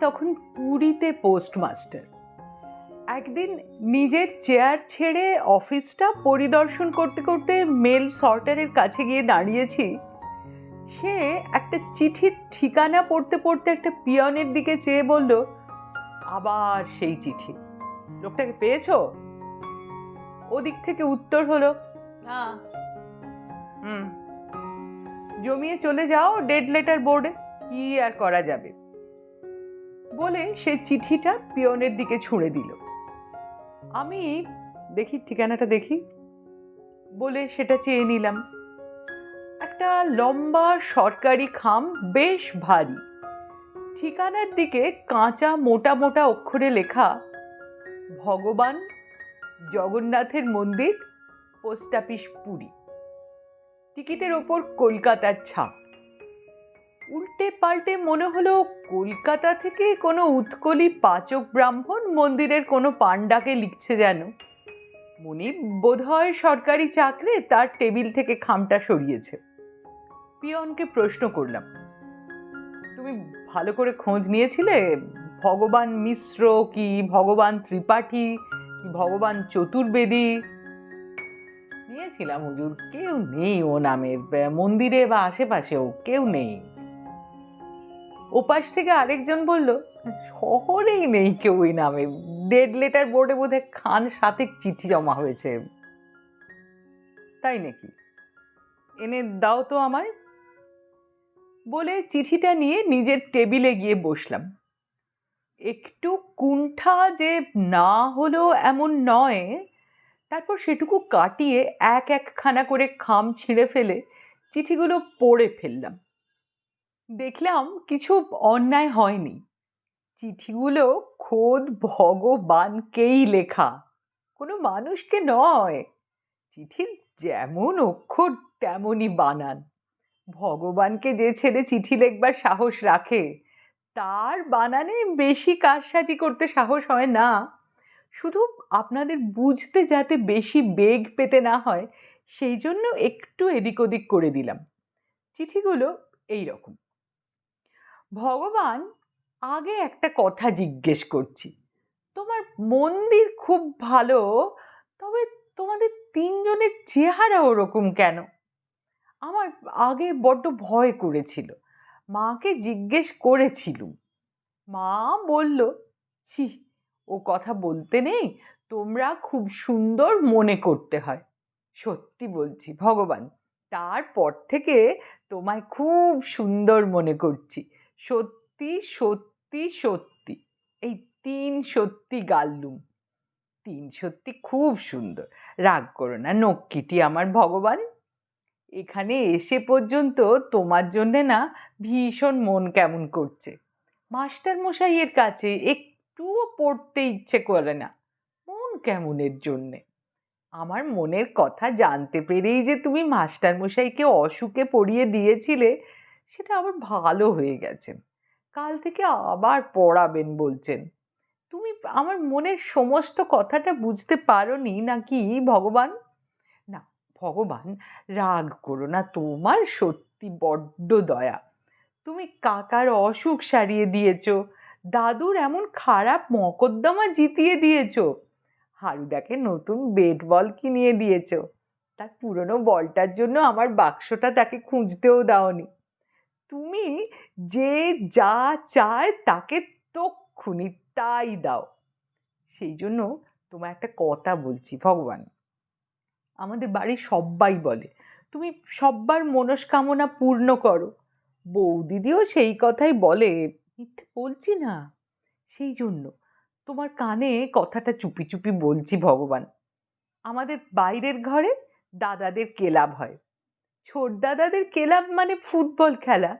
তখন পুরীতে পোস্টমাস্টার। একদিন নিজের চেয়ার ছেড়ে অফিসটা পরিদর্শন করতে করতে মেল সর্টারের কাছে গিয়ে দাঁড়িয়েছি। সে একটা চিঠির ঠিকানা পড়তে পড়তে একটা পিয়নের দিকে চেয়ে বলল, আবার সেই চিঠি। লোকটাকে পেয়েছ? ওদিক থেকে উত্তর হলো, না। হুম। জমিয়ে চলে যাও ডেড লেটার বোর্ডে। কি আর করা যাবে? বলে সে চিঠিটা পিয়নের দিকে ছুঁড়ে দিল। আমি দেখি, ঠিকানাটা দেখি। বলে সেটা চেয়ে নিলাম। একটা লম্বা সরকারি খাম, বেশ ভারী। ঠিকানার দিকে কাঁচা মোটা মোটা অক্ষরে লেখা, ভগবান জগন্নাথের মন্দির, পোস্ট অফিস পুরী। টিকিটের ওপর কলকাতার ছাপ। উল্টে পাল্টে মনে হলো কলকাতা থেকে কোনো উৎকলি পাচক ব্রাহ্মণ মন্দিরের কোনো পাণ্ডাকে লিখছে যেন। মনি বোধহয় সরকারি চাকরে তার টেবিল থেকে খামটা সরিয়েছে। পিয়নকে প্রশ্ন করলাম, তুমি ভালো করে খোঁজ নিয়েছিলে? ভগবান মিশ্র কি ভগবান ত্রিপাঠী কি ভগবান চতুর্বেদী? নিয়েছিলাম হুজুর, কেউ নেই ও নামের, মন্দিরে বা আশেপাশেও কেউ নেই। ওপাশ থেকে আরেকজন বলল, শহরেই নেই কেউ ওই নামে। ডেড লেটার বোর্ডে বোধহয় খান সাতেক চিঠি জমা হয়েছে। তাই নাকি? এনে দাও তো আমায়। বলে চিঠিটা নিয়ে নিজের টেবিলে গিয়ে বসলাম। একটু কুণ্ঠা যে না হলো এমন নয়, তারপর সেটুকু কাটিয়ে এক একখানা করে খাম ছিঁড়ে ফেলে চিঠিগুলো পড়ে ফেললাম। দেখলাম কিছু অন্যায় হয়নি। চিঠিগুলো খোদ ভগবানকেই লেখা। কোনো মানুষকে নয়। চিঠির যেমন অক্ষর তেমনই বানান। ভগবানকে যে ছেলে চিঠি লেখবার সাহস রাখে, তার বানানে বেশি কারসাজি করতে সাহস হয় না। শুধু আপনাদের বুঝতে যাতে বেশি বেগ পেতে না হয়, সেই জন্য একটু এদিক ওদিক করে দিলাম। চিঠিগুলো এই রকম ভগবান আগে একটা কথা জিজ্ঞেস করছি। তোমার মন্দির খুব ভালো, তবে তোমাদের তিনজনের চেহারা ওরকম কেন? আমার আগে বড্ড ভয় করেছিল। মাকে জিজ্ঞেস করেছিলুম। মা বলল, ছি, ও কথা বলতে নেই, তোমরা খুব সুন্দর মনে করতে হয়। সত্যি বলছি, ভগবান, তারপর থেকে তোমায় খুব সুন্দর মনে করছি। সত্যি সত্যি সত্যি। এই তিন সত্যি গাল্লুম। তিন সত্যি খুব সুন্দর। রাগ করো না নক্কিটি আমার ভগবান। এখানে এসে পর্যন্ত তোমার জন্যে না ভীষণ মন কেমন করছে। মাস্টার মশাইয়ের কাছে একটুও পড়তে ইচ্ছে করে না। মন কেমনের জন্যে? আমার মনের কথা জানতে পেরেই যে তুমি মাস্টার মশাইকে অসুখে পড়িয়ে দিয়েছিলে সেটা আবার ভালো হয়ে গেছে। কাল থেকে আবার পড়াবেন বলছেন। তুমি আমার মনের সমস্ত কথাটা বুঝতে পারো নি নাকি ভগবান? না, ভগবান, রাগ করো না, তোমার সত্যি বড্ড দয়া। তুমি কাকার অসুখ সারিয়ে দিয়েছ, দাদুর এমন খারাপ মকদ্দমা জিতিয়ে দিয়েছ, হারুদাকে নতুন বেট বল কিনিয়ে দিয়েছ। তার পুরনো বলটার জন্য আমার বাক্সটা তাকে খুঁজতেও দাওনি। তুমি যে যা চায় তাকে তক্ষুনি তাই দাও। সেই জন্য তোমার একটা কথা বলছি, ভগবান। আমাদের বাড়ির সব্বাই বলে, তুমি সব্বার মনস্কামনা পূর্ণ করো। বৌদিদিও সেই কথাই বলে, মিথ্যে বলছি না। সেই জন্য তোমার কানে কথাটা চুপি চুপি বলছি, ভগবান। আমাদের বাইরের ঘরে দাদাদের কেলাব হয়। ছোট দাদাদের কেলাব মানে ফুটবল খেলা।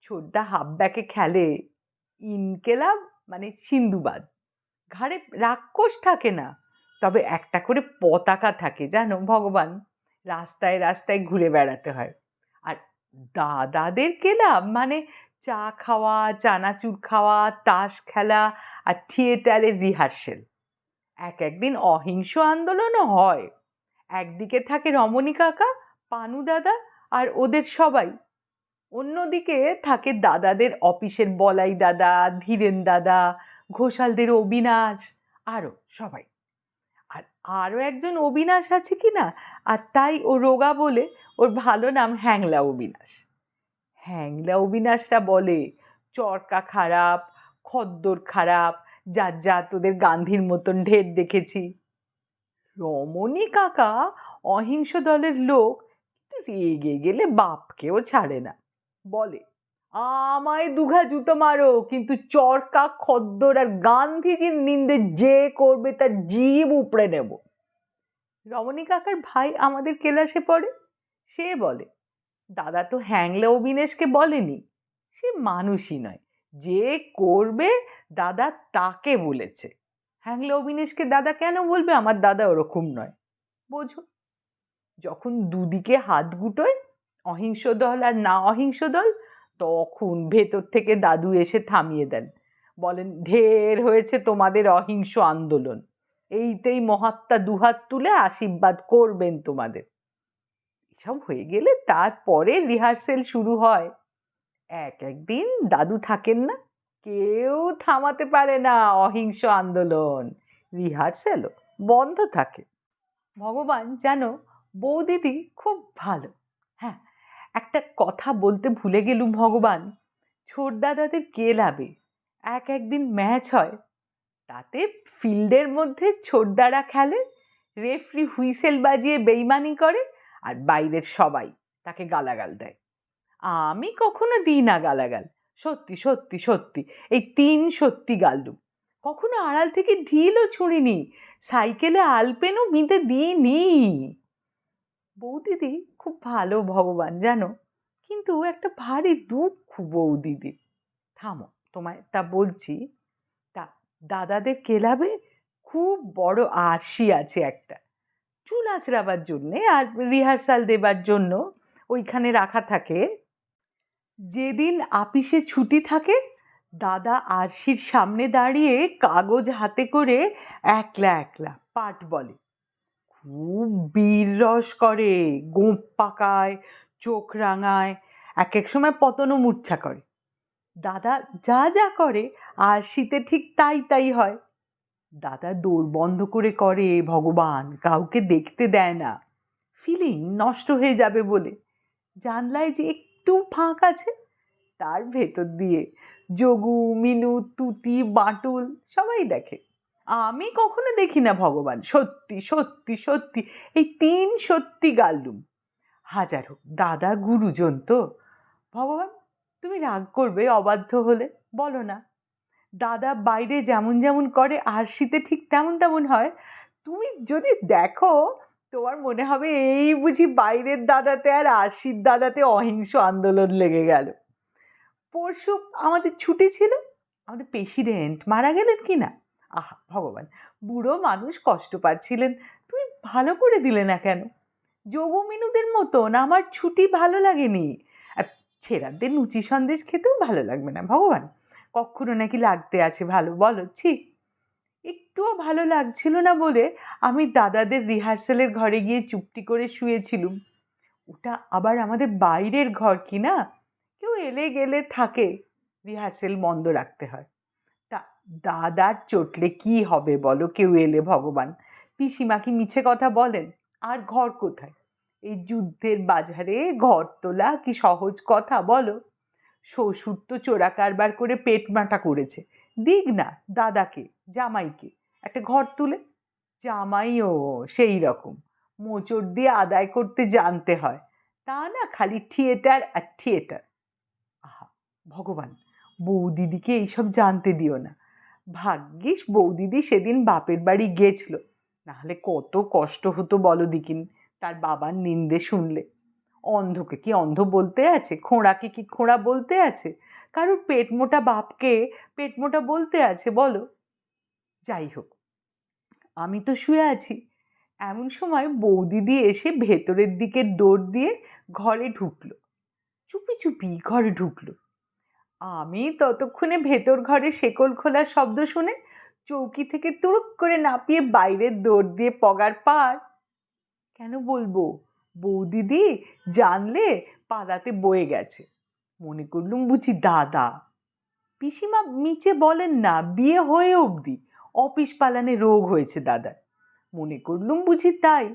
ছোটদা হাফ ব্যাকে খেলে। ইন ইনকেলাব মানে সিন্ধুবাদ। ঘাড়ে রাক্ষস থাকে না, তবে একটা করে পতাকা থাকে, জানো ভগবান? রাস্তায় রাস্তায় ঘুরে বেড়াতে হয়। আর দাদাদের কেলাব মানে চা খাওয়া, চানাচুর খাওয়া, তাস খেলা আর থিয়েটারের রিহার্সেল। এক একদিন অহিংস আন্দোলনও হয়। একদিকে থাকে রমণী কাকা পানু দাদা আর ওদের সবাই। অন্যদিকে থাকে দাদাদের অফিসের বলাই দাদা, ধীরেন দাদা, ঘোষালদের অবিনাশ আরও সবাই। আর আরও একজন অবিনাশ আছে কি না? আর তাই ও রোগা বলে ওর ভালো নাম হ্যাংলা অবিনাশ। হ্যাংলা অবিনাশরা বলে, চরকা খারাপ, খদ্দর খারাপ, যার যা তোদের গান্ধীর মতন ঢের দেখেছি। রমণী কাকা অহিংস দলের লোক রেগে গেলে বাপকেও ছাড়ে না। বলে, আমায় দুঘা জুতো মারো, কিন্তু চরকা, খদ্দর আর গান্ধীজির নিন্দে যে করবে তার জীব উপড়ে নেব। রমণী কাকার ভাই আমাদের কেলাসে পড়ে সে বলে, দাদা তো হ্যাংলা অবিনেশকে বলেনি। সে মানুষই নয়। যে করবে দাদা তাকে বলেছে। হ্যাংলা অবিনেশকে দাদা কেন বলবে? আমার দাদা ওরকম নয়। বোঝো? যখন দুদিকে হাত গুটোয়, অহিংস দল আর না অহিংস দল, তখন ভেতর থেকে দাদু এসে থামিয়ে দেন। বলেন, ঢের হয়েছে তোমাদের অহিংস আন্দোলন। এইতেই মহাত্মা দুহাত তুলে আশীর্বাদ করবেন তোমাদের। এসব হয়ে গেলে তারপরে রিহার্সেল শুরু হয়। এক একদিন দাদু থাকেন না, কেউ থামাতে পারে না অহিংস আন্দোলন। রিহার্সেলও বন্ধ থাকে। ভগবান জানো বৌদিদি খুব ভালো। হ্যাঁ একটা কথা বলতে ভুলে গেলুম ভগবান ছোটদাদাদের ক্লাবে এক একদিন ম্যাচ হয়, তাতে ফিল্ডের মধ্যে ছোটদারা খেলে, রেফরি হুইসেল বাজিয়ে বেইমানি করে আর বাইরের সবাই তাকে গালাগাল দেয়। আমি কখনো দিই না গালাগাল, সত্যি সত্যি সত্যি, এই তিন সত্যি গাললুম কখনো আড়াল থেকে ঢিলও ছুঁড়িনি, সাইকেলে আলপেনও মিতে দিইনি। বৌদিদি খুব ভালো ভগবান, জানো? কিন্তু একটা ভারী দুঃখ বৌদিদি। থামো, তোমায় তা বলছি, তা দাদাদের কেলাবে খুব বড় আরশি আছে একটা। চুল আঁচড়াবার জন্যে আর রিহার্সাল দেবার জন্য ওইখানে রাখা থাকে। যেদিন আপিসে ছুটি থাকে, দাদা আরশির সামনে দাঁড়িয়ে কাগজ হাতে করে একলা একলা পাঠ বলে। খুব বীররস করে গোঁপ পাকায়, চোখ রাঙায় এক এক সময় পতনও মূর্ছা করে। দাদা যা যা করে, আর শীতে ঠিক তাই তাই হয়। দাদা দৌড় বন্ধ করে করে, ভগবান কাউকে দেখতে দেয় না। ফিলিং নষ্ট হয়ে যাবে বলে। জানলায় যে একটু ফাঁক আছে, তার ভেতর দিয়ে, যোগু, মিনু, তুতি, বাঁটুল সবাই দেখে। আমি কখনো দেখি না ভগবান। সত্যি সত্যি সত্যি। এই তিন সত্যি গাললুম। হাজার হোক, দাদা গুরুজন তো। ভগবান, তুমি রাগ করবে অবাধ্য হলে, বলো না। দাদা বাইরে যেমন যেমন করে আর শীতে ঠিক তেমন তেমন হয়। তুমি যদি দেখো, তোমার মনে হবে এই বুঝি বাইরের দাদাতে আর আশির দাদাতে অহিংস আন্দোলন লেগে গেল। পরশু আমাদের ছুটি ছিল, আমাদের প্রেসিডেন্ট মারা গেলেন কি না আহা, ভগবান, বুড়ো মানুষ কষ্ট পাচ্ছিলেন। তুমি ভালো করে দিলে না কেন? যোগমিনুদের মতন আমার ছুটি ভালো লাগেনি। আর ছেঁড়াদের লুচি সন্দেশ খেতেও ভালো লাগবে না, ভগবান। কখনো নাকি লাগতে আছে ভালো, বলো, ছি। একটুও ভালো লাগছিল না বলে আমি দাদাদের রিহার্সালের ঘরে গিয়ে চুপটি করে শুয়েছিলুম। ওটা আবার আমাদের বাইরের ঘর কি না? কেউ এলে গেলে থাকে, রিহার্সেল বন্ধ রাখতে হয়। দাদার চটলে কি হবে বলো? কেউ এলে ভগবান। পিসিমা কি মিছে কথা বলেন? আর ঘর কোথায়? এই যুদ্ধের বাজারে ঘর তোলা কি সহজ কথা বলো? শ্বশুর তো চোরা কারবার করে পেট মাটা করেছে। দিক না, দাদাকে, জামাইকে। একটা ঘর তুলে? জামাইও সেই রকম। মোচড় দিয়ে আদায় করতে জানতে হয়। তা না, খালি থিয়েটার আর থিয়েটার। আহা, ভগবান, বৌদিদিকে এইসব জানতে দিও না। ভাগ্যিস বৌদিদি সেদিন বাপের বাড়ি গেছিল নাহলে কত কষ্ট হতো বলো দিকিন, তার বাবার নিন্দে শুনলে। অন্ধকে কি অন্ধ বলতে আছে? খোঁড়াকে কি খোঁড়া বলতে আছে? কারোর পেট মোটা বাপকে পেট মোটা বলতে আছে বলো? যাই হোক, আমি তো শুয়ে আছি। এমন সময় বৌদিদি এসে ভেতরের দিকে দৌড় দিয়ে ঘরে ঢুকলো। চুপি চুপি ঘরে ঢুকলো। আমি ততক্ষণে ভেতর ঘরে শেকল খোলার শব্দ শুনে চৌকি থেকে তুড়ুক করে নাপিয়ে বাইরের দৌড় দিয়ে পগার পার। কেন বলব? বৌদিদি জানলে পালাতে বয়ে গেছে। মনে করলুম বুঝি দাদা। পিসিমা মিচে বলেন না, বিয়ে হয়ে অবধি। অফিস পালানে রোগ হয়েছে দাদার। মনে করলুম বুঝি তাই।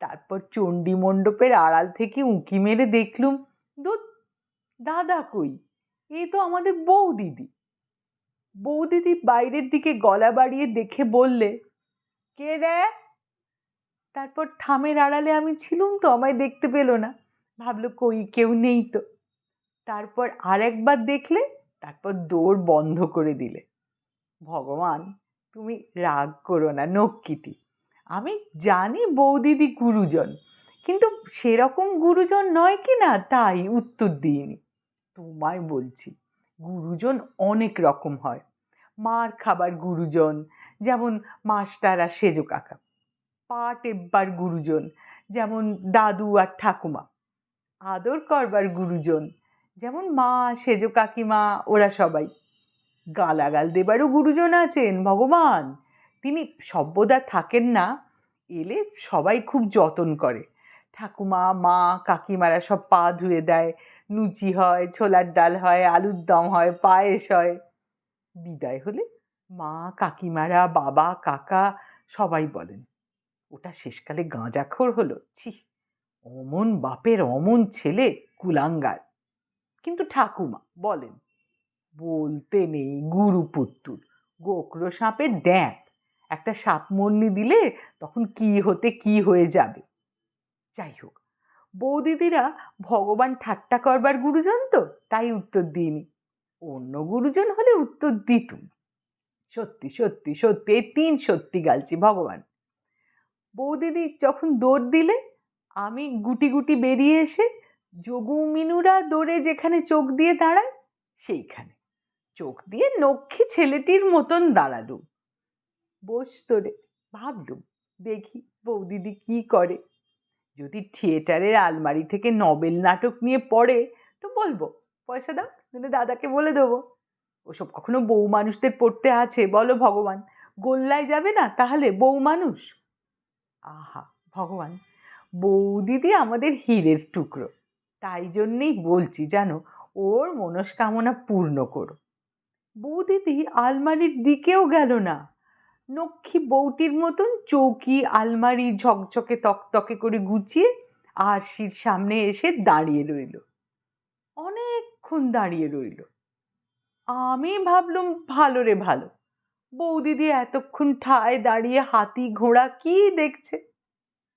তারপর চণ্ডী মণ্ডপের আড়াল থেকে উঁকি মেরে দেখলুম দাদা কই? এ তো আমাদের বউ দিদি। বউ দিদি বাইরের দিকে গলা বাড়িয়ে দেখে বললে, কে রে? তারপর থামের আড়ালে আমি ছিলুম তো, আমায় দেখতে পেল না। ভাবলো কই, কেউ নেই তো। তারপর আর একবার দেখলে, তারপর দৌড় বন্ধ করে দিলে। ভগবান, তুমি রাগ করো না, নক্কিটি। আমি জানি বৌদিদি গুরুজন, কিন্তু সেরকম গুরুজন নয় কি না, তাই উত্তর দিইনি। তোমায় বলছি, গুরুজন অনেক রকম হয়। মার খাবার গুরুজন, যেমন মাস্টার আর সেজো কাকা। পা টেব্বার গুরুজন, যেমন দাদু আর ঠাকুমা। আদর করবার গুরুজন, যেমন মা, সেজো কাকিমা, ওরা সবাই। গালাগাল দেবারও গুরুজন আছেন ভগবান। তিনি সভ্যদা থাকেন না, এলে সবাই খুব যতন করে। ঠাকুমা, মা, কাকিমারা সব পা ধুয়ে দেয়। লুচি হয়, ছোলার ডাল হয়, আলুর দম হয়, পায়েস হয়। বিদায় হলে মা, কাকিমারা, বাবা, কাকা সবাই বলেন, ওটা শেষকালে গাঁজাখোর হলো। ছি, অমন বাপের অমন ছেলে কুলাঙ্গার। কিন্তু ঠাকুমা বলেন, বলতে নেই গুরু গুরুপুত্তুর গোকরো সাপের ড্যাপ। একটা সাপমন্নি দিলে তখন কি হতে কি হয়ে যাবে? যাই হোক, বৌদিদিরা ভগবান ঠাট্টা করবার গুরুজন তো, তাই উত্তর দিইনি। অন্য গুরুজন হলে উত্তর দিতুম। সত্যি সত্যি সত্যি, এই তিন সত্যি গালছি, ভগবান। বৌদিদি যখন দৌড় দিলে, আমি গুটি গুটি বেরিয়ে এসে যোগু মিনুরা দৌড়ে যেখানে চোখ দিয়ে দাঁড়ায়, সেইখানে। চোখ দিয়ে নক্ষী ছেলেটির মতন দাঁড়ালুম। বস তোরে ভাবলুম, দেখি বৌদিদি কি করে। যদি থিয়েটারের আলমারি থেকে নবেল নাটক নিয়ে পড়ে, তো বলব, পয়সা দাও, নইলে দাদাকে বলে দেবো। ওসব কখনো বউ মানুষদের পড়তে আছে, বলো ভগবান। গোল্লায় যাবে না, তাহলে বউ মানুষ। আহা, ভগবান বউ দিদি আমাদের হীরের টুকরো। তাই জন্যেই বলছি, জানো, ওর মনস্কামনা পূর্ণ করো। বউ দিদি আলমারির দিকেও গেল না। নক্ষী বউটির মতন চৌকি, আলমারি ঝকঝকে তকতকে করে গুছিয়ে আরশির সামনে এসে দাঁড়িয়ে রইল। অনেকক্ষণ দাঁড়িয়ে রইল। আমি ভাবলুম, ভালো রে ভালো। বৌদিদি এতক্ষণ ঠায় দাঁড়িয়ে হাতি ঘোড়া কি দেখছে?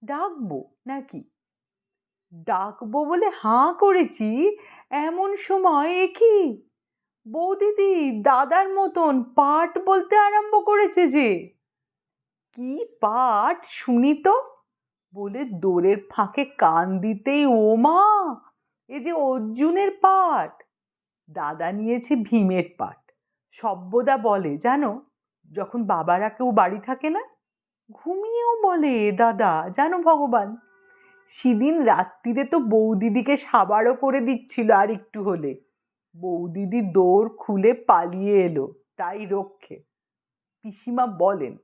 ডাকবো নাকি? ডাকবো বলে হাঁ করেছি, এমন সময় এ কি? বৌদিদি, দাদার মতন পাঠ বলতে আরম্ভ করেছে যে, কি পাঠ শুনি তো? বলে দোরের ফাঁকে কান দিতেই, ও মা, এ যে অর্জুনের পাঠ। দাদা নিয়েছে ভীমের পাঠ। সব্যদা বলে, জানো, যখন বাবারা কেউ বাড়ি থাকে না, ঘুমিয়েও বলে দাদা, জানো ভগবান? সেদিন রাত্রিরে তো বৌদিদিকে সাবারও করে দিচ্ছিল আর একটু হলে। বৌদিদি দৌড় খুলে পালিয়ে এলো, তাই রক্ষে। পিসিমা বলেন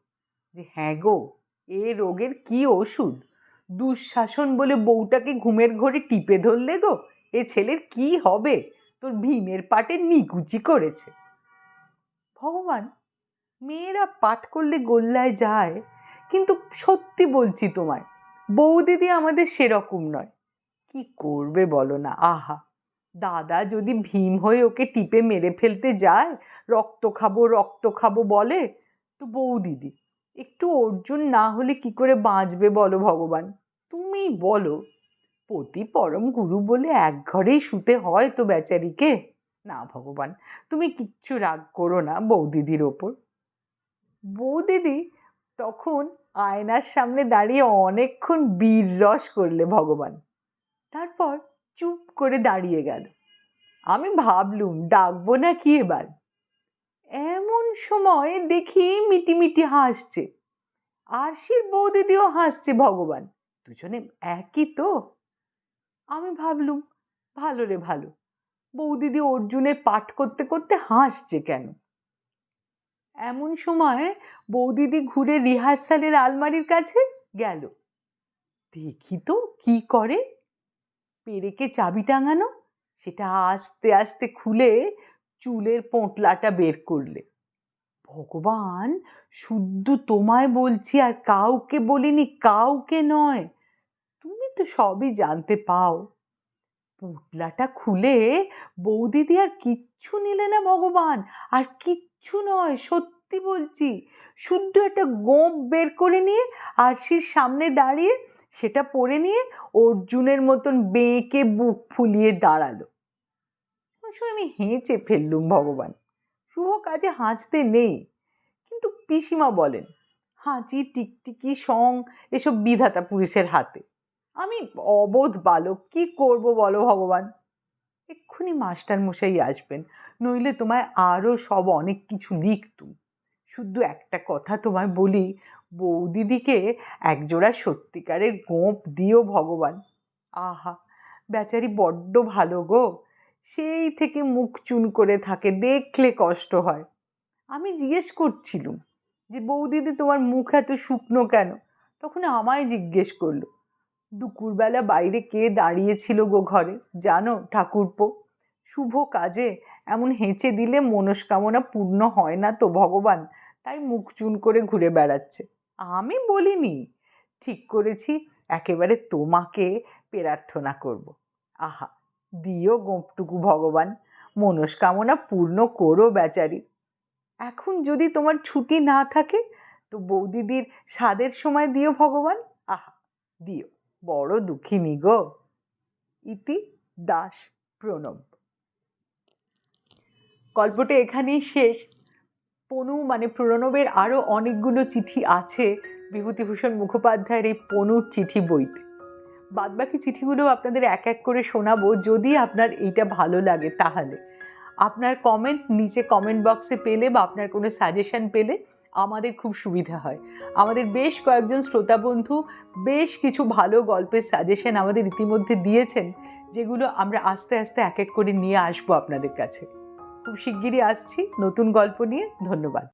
যে হ্যাঁ গো, এ রোগের কি ওষুধ? দুঃশাসন বলে বউটাকে ঘুমের ঘরে টিপে ধরলে গো? এ ছেলের কি হবে? তোর ভীমের পাটে নিকুচি করেছে। ভগবান, মেয়েরা পাঠ করলে গোল্লায় যায়, কিন্তু সত্যি বলছি তোমায়, বৌদিদি আমাদের সেরকম নয়। কি করবে বলো না? আহা! দাদা যদি ভীম হয়ে ওকে টিপে মেরে ফেলতে যায়, রক্ত খাব রক্ত খাব বলে, তো বৌদিদি, একটু অর্জুন না হলে কি করে বাঁচবে বলো ভগবান? তুমি বলো, পতি পরম গুরু বলে এক ঘরেই শুতে হয় তো বেচারিকে? না ভগবান, তুমি কিচ্ছু রাগ করো না বৌদিদির ওপর। বৌদিদি তখন আয়নার সামনে দাঁড়িয়ে অনেকক্ষণ বীর রস করলে ভগবান। তারপর চুপ করে দাঁড়িয়ে গেল। আমি ভাবলুম, ডাকবো না কি এবার? এমন সময় দেখি মিটিমিটি হাসছে। আরশির বৌদিদিও হাসছে, ভগবান, দুজনে একই তো? আমি ভাবলুম, ভালো রে ভালো, বৌদিদি অর্জুনের পাঠ করতে করতে হাসছে কেন? এমন সময় বৌদিদি ঘুরে রিহার্সালের আলমারির কাছে গেল। দেখি তো কি করে? পেরেকে চাবি টাঙানো? সেটা আস্তে আস্তে খুলে চুলের পোঁটলাটা বের করলে। ভগবান, শুদ্ধ তোমায় বলছি আর কাউকে বলিনি, কাউকে নয়। তুমি তো সবই জানতে পাও। পোটলাটা খুলে বৌদিদি আর কিচ্ছু নিলে না ভগবান, আর কিচ্ছু নয়, সত্যি বলছি। শুদ্ধ একটা গোঁপ বের করে নিয়ে আরশির সামনে দাঁড়িয়ে সেটা পরে নিয়ে অর্জুনের মতন বেঁকে বুক ফুলিয়ে দাঁড়াল। সময় আমি হেঁচে ফেললুম ভগবান। শুভ কাজে হাঁচতে নেই। কিন্তু পিসিমা বলেন, হাঁচি, টিকটিকি, সং, এসব বিধাতা পুরুষের হাতে। আমি অবোধ বালক, কি করব বলো ভগবান? এক্ষুনি মাস্টার মশাই আসবেন, নইলে তোমায় আরও সব অনেক কিছু লিখতুম। শুধু একটা কথা তোমায় বলি বৌদিদিকে একজোড়া সত্যিকারের গোঁপ দিও ভগবান। আহা, বেচারি বড্ড ভালো গো। সেই থেকে মুখ চুন করে থাকে, দেখলে কষ্ট হয়। আমি জিজ্ঞেস করছিলুম যে, বৌদিদি, তোমার মুখ এত শুকনো কেন? তখন আমায় জিজ্ঞেস করল, দুপুরবেলা বাইরে কে দাঁড়িয়েছিল গো ঘরে? জানো ঠাকুরপো, শুভ কাজে এমন হেঁচে দিলে মনস্কামনা পূর্ণ হয় না তো ভগবান, তাই মুখ চুন করে ঘুরে বেড়াচ্ছে। আমি বলিনি। ঠিক করেছি, একেবারে তোমাকে প্রার্থনা করব। আহা, দিও গোপটুকু ভগবান, মনস্কামনা পূর্ণ করো বেচারি। এখন যদি তোমার ছুটি না থাকে, তো বৌদিদির স্বাদের সময় দিও ভগবান। আহা, দিও, বড় দুঃখিনী গো। ইতি দাস প্রণব। গল্পটা এখানেই শেষ। পনু মানে প্রণবের আরও অনেকগুলো চিঠি আছে বিভূতিভূষণ মুখোপাধ্যায়ের এই পনুর চিঠি বইতে। বাদবাকি চিঠিগুলো আপনাদের এক এক করে শোনাবো, যদি আপনার এইটা ভালো লাগে তাহলে। আপনার কমেন্ট নিচে কমেন্ট বক্সে পেলে বা আপনার কোনো সাজেশন পেলে আমাদের খুব সুবিধা হয়। আমাদের বেশ কয়েকজন শ্রোতা বন্ধু বেশ কিছু ভালো গল্পের সাজেশন আমাদের ইতিমধ্যে দিয়েছেন, যেগুলো আমরা আস্তে আস্তে এক এক করে নিয়ে আসব আপনাদের কাছে। খুব শিগগিরই আসছি। নতুন গল্প নিয়ে ধন্যবাদ।